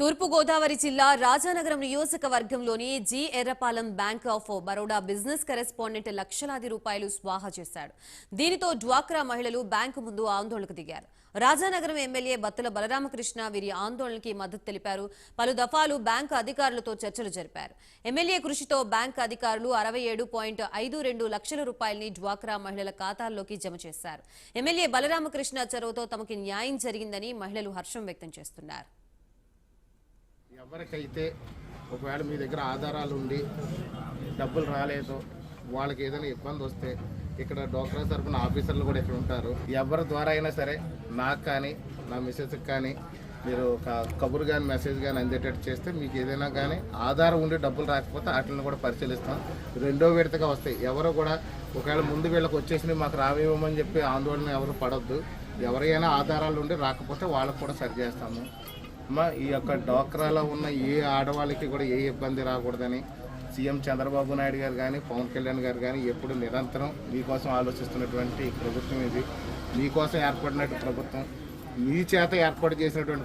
తూర్పుగోదావరి జిల్లా రాజానగరం నియోజకవర్గంలోని G. Errapalem bank of Baroda business correspondent లక్షలాది రూపాయలు స్వాహా చేశాడు. దీనితో డ్వాక్రా మహిళలు బ్యాంకు ముందు ఆందోళనకు దిగారు. రాజానగరం ఎమ్మెల్యే బత్తుల బలరామకృష్ణ వీరి ఆందోళనకి మద్దతు తెలిపారు. పలు దఫాలు బ్యాంకు అధికారులతో చర్చలు జరిపారు. ఎమ్మెల్యే కృషితో బ్యాంకు అధికారులు అరవై ఏడు పాయింట్ ఐదు రెండు లక్షల రూపాయలని డ్వాక్రా మహిళల ఖాతాల్లోకి జమ చేశారు. ఎమ్మెల్యే బలరామకృష్ణ చొరవతో తమకి న్యాయం జరిగిందని మహిళలు హర్షం వ్యక్తం చేస్తున్నారు. ఎవరికైతే ఒకవేళ మీ దగ్గర ఆధారాలు ఉండి డబ్బులు రాలేదు వాళ్ళకి ఏదైనా ఇబ్బంది వస్తే ఇక్కడ డోక్రా తరపున ఆఫీసర్లు కూడా ఇక్కడ ఉంటారు. ఎవరి ద్వారా అయినా సరే నాకు కానీ నా మిసెస్కి కానీ మీరు ఒక కబురు కానీ మెసేజ్ కానీ అందేటట్టు చేస్తే మీకు ఏదైనా కానీ ఆధారం ఉండి డబ్బులు రాకపోతే వాటిని కూడా పరిశీలిస్తాం. రెండో విడతగా వస్తాయి ఎవరు కూడా ఒకవేళ ముందు వీళ్ళకి వచ్చేసి మాకు రావేమని చెప్పి ఆందోళన ఎవరు పడొద్దు. ఎవరైనా ఆధారాలు ఉండి రాకపోతే వాళ్ళకు కూడా సరి చేస్తాము. మా ఈ యొక్క డోక్రాలో ఉన్న ఏ ఆడవాళ్ళకి కూడా ఏ ఇబ్బంది రాకూడదని సీఎం చంద్రబాబు నాయుడు గారు కానీ పవన్ కళ్యాణ్ గారు కానీ ఎప్పుడు నిరంతరం మీకోసం ఆలోచిస్తున్నటువంటి ప్రభుత్వం ఇది. మీకోసం ఏర్పడినట్టు ప్రభుత్వం మీ చేత ఏర్పాటు చేసినటువంటి